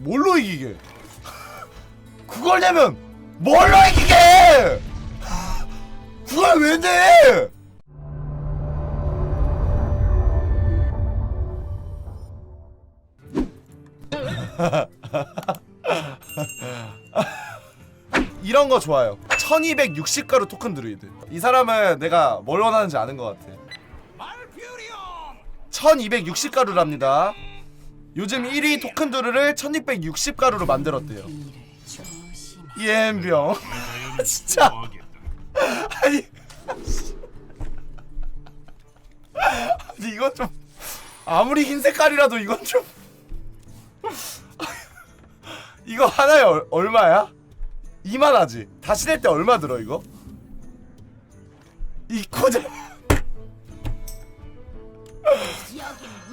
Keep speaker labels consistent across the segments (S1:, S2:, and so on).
S1: 뭘로 이기게? 그걸 내면 뭘로 이기게? 그걸 왜 내? 이런 거 좋아요. 1260가루 토큰 드루이드. 이 사람은 내가 뭘 원하는지 아는 것 같아. 1260가루랍니다. 요즘 1위 토큰 드루를 1260가루로 만들었대요. 이엠병. 진짜. 아니. 아니 이건 좀 아무리 흰 색깔이라도 이건 좀 이거 하나에 얼, 얼마야? 2만 하지. 다시 낼 때 얼마 들어 이거? 이 코드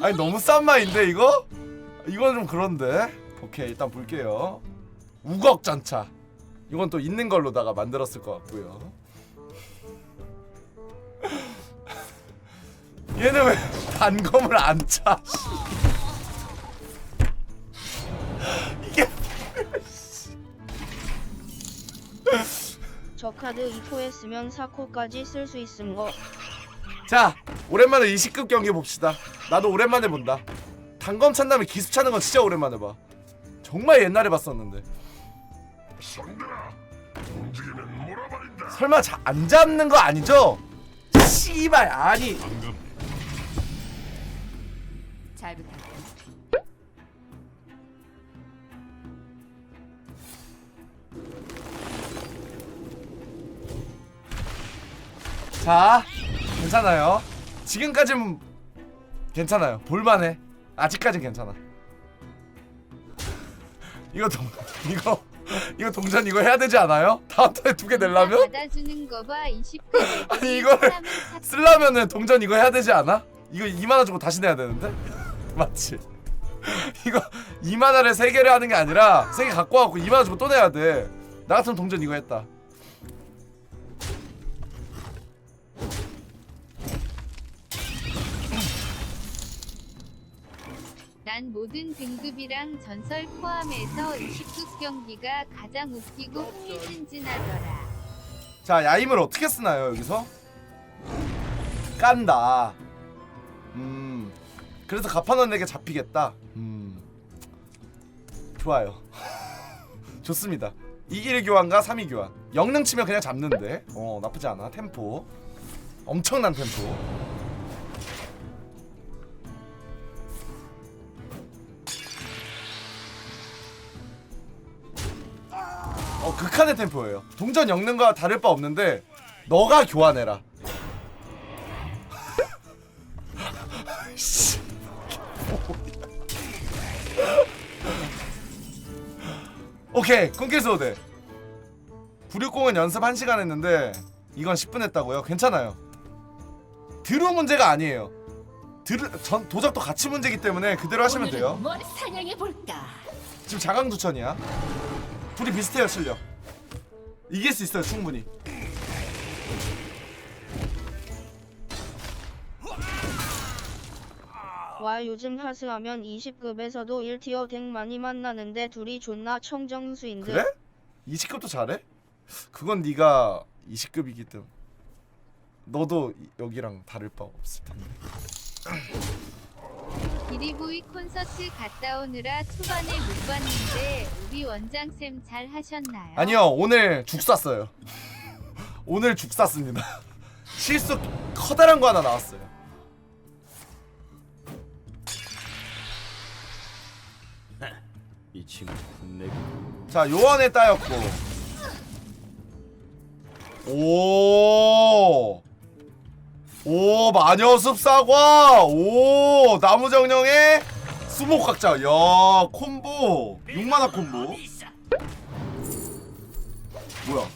S1: 아니 너무 싼 마인데 이거? 이건 좀 그런데. 오케이 일단 볼게요. 우걱 전차. 이건 또 있는 걸로다가 만들었을 것 같고요. 얘는 왜 단검을 안 차? 이게
S2: 저 카드 2코에 쓰면 4코까지 쓸 수 있음 거.
S1: 자 오랜만에 20급 경기 봅시다 나도 오랜만에 본다 단검 찬 다음에 기습 차는 건 진짜 오랜만에 봐. 정말 옛날에 봤었는데. 설마 자, 안 잡는 거 아니죠? 씨발 아니.
S3: 잘 부탁해.
S1: 자 괜찮아요. 지금까지는 괜찮아요. 볼만해 아직까진 괜찮아 이거 동 이거 이거 동전 이거 해야 되지 않아요? 다음 턴에 두 개 내려면?
S3: 받아주는 거봐 20급.
S1: 아니 이거를 쓰려면은 동전 이거 해야 되지 않아? 이거 2만 원 주고 다시 내야 되는데? 맞지? 이거 2만 원을 세 개를 하는 게 아니라 세 개 갖고 와갖고 2만 원 주고 또 내야 돼. 나 같으면 동전 이거 했다.
S3: 난 모든 등급이랑 전설 포함해서 20급 경기가 가장 웃기고 흥미진진하더라.
S1: 자 야임을 어떻게 쓰나요 여기서? 깐다. 음. 그래서 갚아놓은 게 잡히겠다. 음. 좋아요. 좋습니다. 2일 교환과 3일 교환. 영능 치면 그냥 잡는데. 어 나쁘지 않아. 템포. 엄청난 템포. 극한의 템포예요. 동전 영능과 다를 바 없는데 너가 교환해라. 씨. 오케이 꿈길 소대. 부륙공은 연습 1시간 했는데 이건 10분 했다고요? 괜찮아요. 드루 문제가 아니에요. 드루 전 도적도 같이 문제기 때문에 그대로 하시면 돼요.
S3: 뭘 사냥해 볼까?
S1: 지금 자강두천이야. 둘이 비슷해요 실력. 이길 수 있어요 충분히.
S2: 와 요즘 하스하면 20급에서도 1티어 덱 많이 만나는데 둘이 존나 청정수인데.
S1: 그래? 20급도 잘해? 그건 네가 20급이기 때문에 너도 이- 여기랑 다를 바 없을 텐데.
S3: 기리보이 콘서트 갔다 오느라 초반에 못 봤는데 우리 원장쌤 잘 하셨나요?
S1: 아니요 오늘 죽 쐈어요. 오늘 죽 쐈습니다. 실수 커다란 거 하나 나왔어요.
S4: 이 친구
S1: 내자 요원에 따였고 오. 오 마녀숲 사과! 오 나무정령의 수목각자. 야 콤보. 6만화 콤보. 뭐야?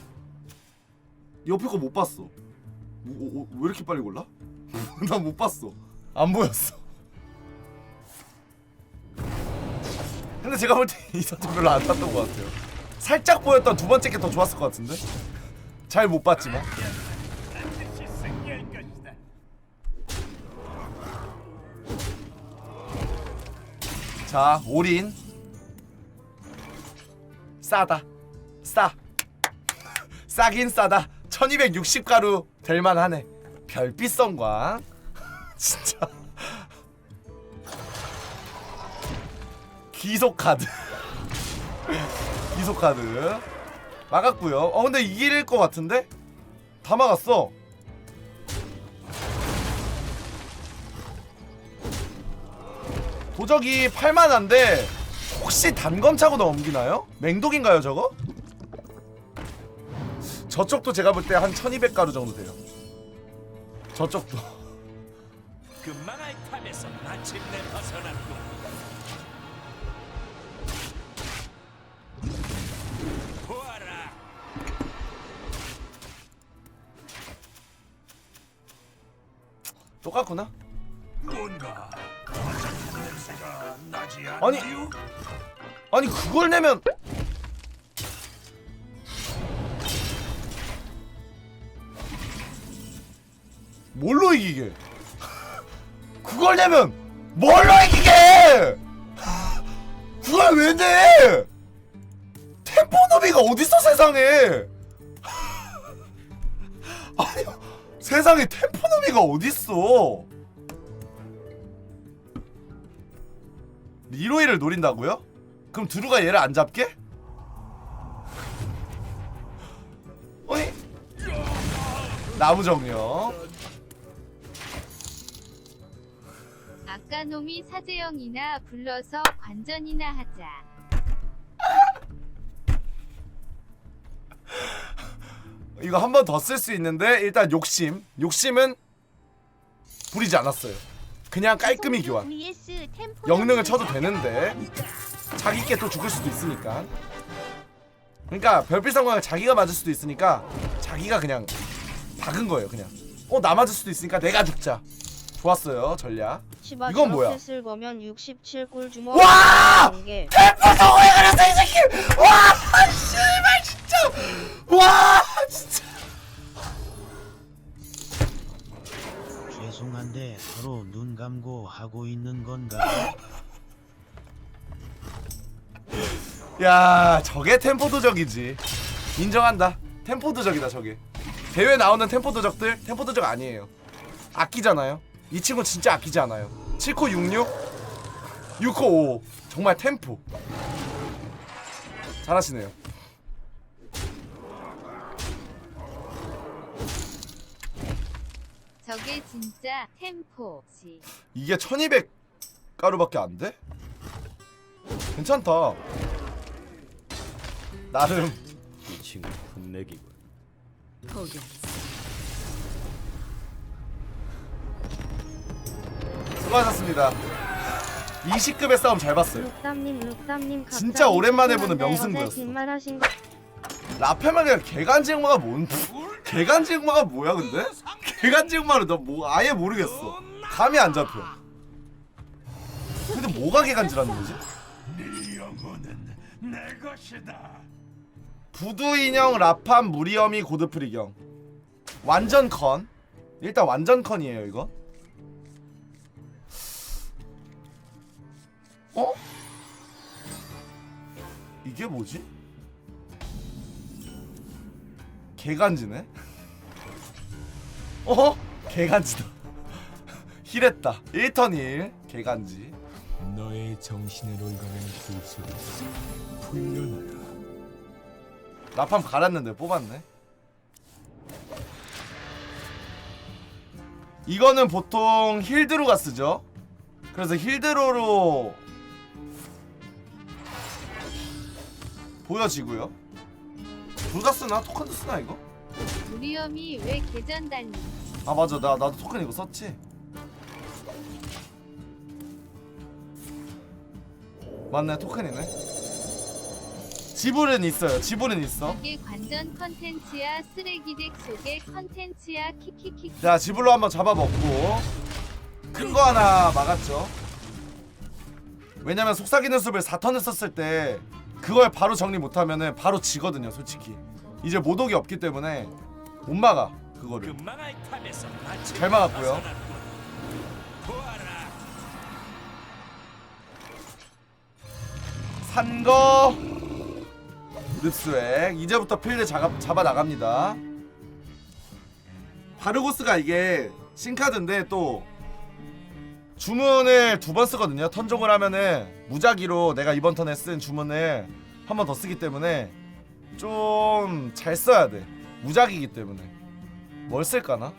S1: 옆에 거 못 봤어. 오, 오, 오, 왜 이렇게 빨리 골라? 난 못 봤어. 안 보였어. 근데 제가 볼 때 이 사진 별로 안 탔던 것 같아요. 살짝 보였던 두 번째 게 더 좋았을 것 같은데? 잘 못 봤지만 자 올인. 싸다. 싸. 싸긴 싸다. 1260가루 될 만하네. 별빛 성광 진짜. 귀속 카드. 귀속 카드. 막았고요. 어 근데 이길 것 같은데? 다 막았어 도적이 8만한데 혹시 단검 차고 넘기나요? 맹독인가요 저거? 저쪽도 제가 볼 때 한 1200가루 정도 돼요. 저쪽도. 똑같구나.
S5: 뭔가
S1: 아니. 아니 그걸 내면 뭘로 이기게 그걸 내면 뭘로 이기게 그걸 왜 내? 템포노비가 어딨어 세상에 아니 세상에 템포노비가 어딨어 리로이를 노린다고요? 그럼 두루가 얘를 안 잡게? 어이? 나무 정령
S3: 아까 놈이 사제형이나 불러서 관전이나 하자.
S1: 이거 한 번 더 쓸 수 있는데 일단 욕심 욕심은 부리지 않았어요 그냥 깔끔히 교환. 영능을 쳐도 되는데 자기께 또 죽을 수도 있으니까. 그러니까 별빛 상황을 자기가 맞을 수도 있으니까 자기가 그냥 박은 거예요 그냥. 어나 맞을 수도 있으니까 내가 죽자. 좋았어요 전략. 이건 뭐야?
S2: 저렇게 쓸 거면 67 꿀 주먹
S1: 와!
S2: 게.
S1: 템포 성공해 그랬어 이 새끼! 와 씨발 진짜! 와 진짜
S6: 죄송한데 서로 눈 감고 하고 있는 건가?
S1: 야 저게 템포 도적이지. 인정한다. 템포 도적이다 저게. 대회 나오는 템포 도적들 템포 도적 아니에요. 아끼잖아요. 이 친구 진짜 아끼지 않아요. 7코 66 6코 5 정말 템포. 잘하시네요
S3: 저게 진짜 템포지.
S1: 이게 1200 가루밖에 안 돼? 괜찮다 나름
S4: 이 친구 풋내기군.
S1: 수고하셨습니다 20급의 싸움 잘 봤어요
S2: 룩담님 룩담님
S1: 진짜 오랜만에 보는 명승부였어.
S2: 뒷말하신 거
S1: 라페마가 개간지 흑마가 뭔 개간지 흑마가 뭐야 근데? 개간지 흑마를 너뭐 아예 모르겠어 감이 안 잡혀 근데 뭐가 개간지라는 거지?
S5: 네 영혼은 내 것이다
S1: 부두 인형 라팜 무리엄이 고드프리경 완전 컨 일단 완전 컨이에요 이거 어? 이게 뭐지? 개간지네? 어? 개간지다 힐했다 1턴 1 개간지
S7: 너의 정신을 올가는 불속에서 풀려나라.
S1: 라팜 갈았는데 뽑았네. 이거는 보통 힐드로가 쓰죠. 그래서 힐드로로 보여지고요. 불가 쓰나 토큰도 쓰나 이거?
S3: 무리엄이 왜 계전 달리?
S1: 아 맞아 나 나도 토큰 이거 썼지. 맞네 토큰이네. 지불은 있어요. 지불은 있어.
S3: 이게 관전 컨텐츠야 쓰레기덱 속의 컨텐츠야 키키키.
S1: 자 지불로 한번 잡아먹고 큰 거 하나 막았죠 왜냐면 속삭이는 숲을 4턴을 썼을 때 그걸 바로 정리 못하면은 바로 지거든요 솔직히 이제 모독이 없기 때문에 못 막아
S5: 그
S1: 그거를. 잘 막았고요. 산거. 릅스웩 이제부터 필드 잡아, 잡아 나갑니다. 바르고스가 이게 신카드인데 또 주문을 두 번 쓰거든요. 턴종을 하면은 무작위로 내가 이번 턴에 쓴 주문을 한 번 더 쓰기 때문에 좀 잘 써야 돼 무작위이기 때문에 뭘 쓸까나?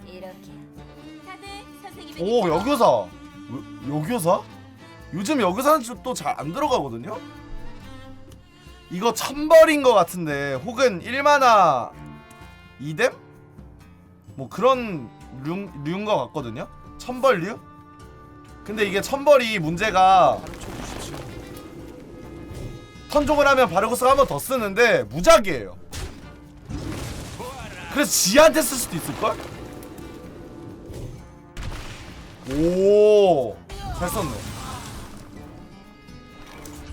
S1: 오 여교사 요- 여교사? 요즘 여교사는 또 잘 안 들어가거든요? 이거 천벌인 것 같은데 혹은 1만화 2뎀? 뭐 그런 류, 류인 것 같거든요? 천벌류? 근데 이게 천벌이 문제가 턴종을 하면 바르고스가 한 번 더 쓰는데 무작위예요 그래서 지한테 쓸 수도 있을걸? 오, 잘 썼네.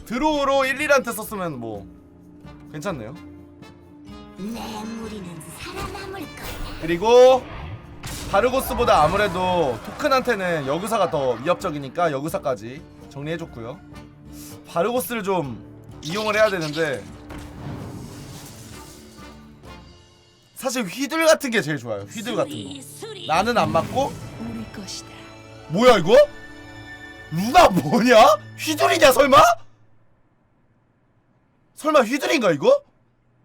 S1: 드로우로 1, 2한테 썼으면 뭐 괜찮네요.
S8: 내 무리는 살아남을 거야.
S1: 그리고 바르고스보다 아무래도 토큰한테는 여구사가 더 위협적이니까 여구사까지 정리해줬고요. 바르고스를 좀 이용을 해야 되는데 사실 휘둘 같은 게 제일 좋아요. 휘둘 같은 거. 나는 안 맞고
S8: 우리 것이다.
S1: 뭐야 이거? 루나 뭐냐? 휘둘이냐 설마? 설마 휘둘인가 이거?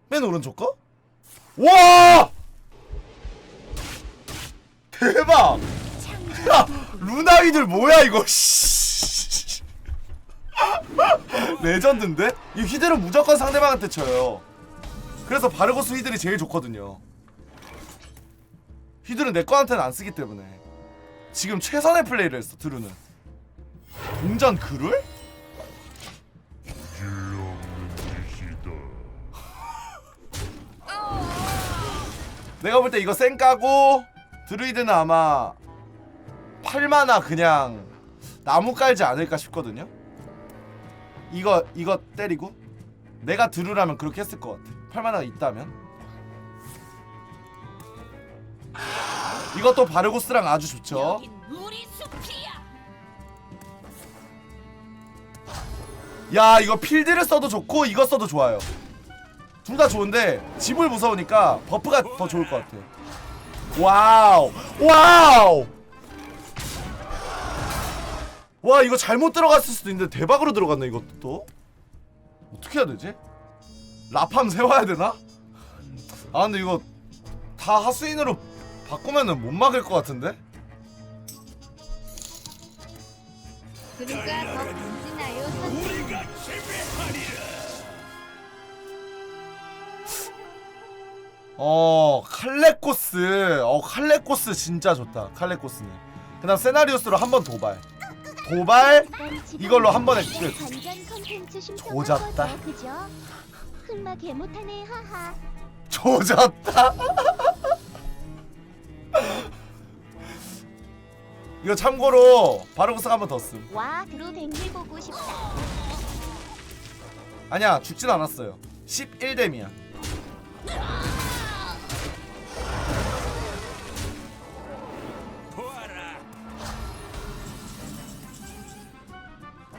S1: 맨 오른쪽 거? 와! 대박! 야 루나 휘둘 뭐야 이거? 씨. 레전드인데? 이 휘둘은 무조건 상대방한테 쳐요. 그래서 바르고스 휘둘이 제일 좋거든요. 휘둘은 내 거한테는 안 쓰기 때문에. 지금 최선의 플레이를 했어 드루는 동전 그룰? 내가 볼 때 이거 쌩 까고 드루이드는 아마 8만화 그냥 나무 깔지 않을까 싶거든요 이거 이거 때리고 내가 드루라면 그렇게 했을 것 같아 8만화가 있다면? 이것도 바르고스랑 아주 좋죠.
S8: 여긴 우리 숲이야.
S1: 야 이거 필드를 써도 좋고 이거 써도 좋아요. 둘 다 좋은데 집을 무서우니까 버프가 더 좋을 것 같아 와우 와우! 와 이거 잘못 들어갔을 수도 있는데 대박으로 들어갔네 이것도 또. 어떻게 해야 되지? 라팜 세워야 되나? 아 근데 이거 다 하수인으로 바꾸면은 못 막을 것 같은데?
S3: 누가 더 든지나요 선생님
S1: 어 칼레코스 어 칼레코스 진짜 좋다 칼레코스는 그다음 세나리우스로 한 번 도발 도발 이걸로 한 번에 끝 조졌다.
S8: 그죠? 흑마 개 못하네 하하.
S1: 조졌다 이거 참고로 바르고스 한번 더 쓴
S8: 와 드루 백밀 보고 싶다.
S1: 아니야 죽진 않았어요 11뎀이야
S5: 보아라.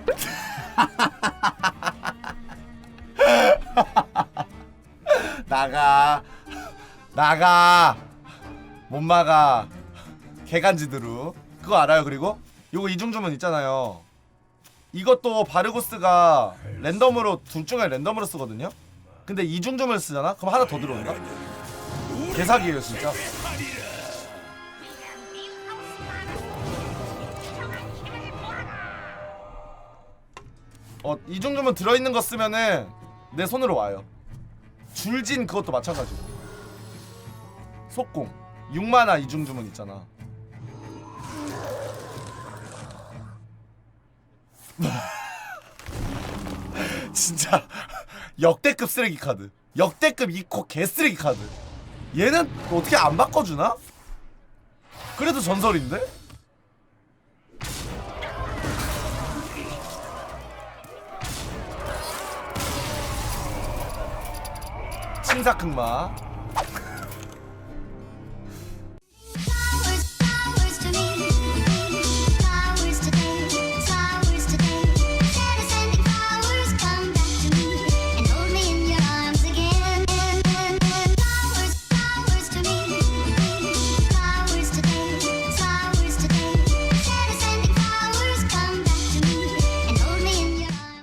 S1: 나가. 나가. 못 막아. 개간지드루. 그거 알아요 그리고? 요거 이중주문 있잖아요. 이것도 바르고스가 랜덤으로 둘 중에 랜덤으로 쓰거든요? 근데 이중주문 쓰잖아? 그럼 하나 더 들어온다? 개사기예요 진짜. 어 이중주문 들어있는 거 쓰면은 내 손으로 와요. 줄진 그것도 마찬가지고. 속공. 6만화 이중 주문 있잖아. 진짜 역대급 쓰레기 카드. 역대급 이코 개 쓰레기 카드. 얘는 어떻게 안 바꿔주나? 그래도 전설인데? 신사흑마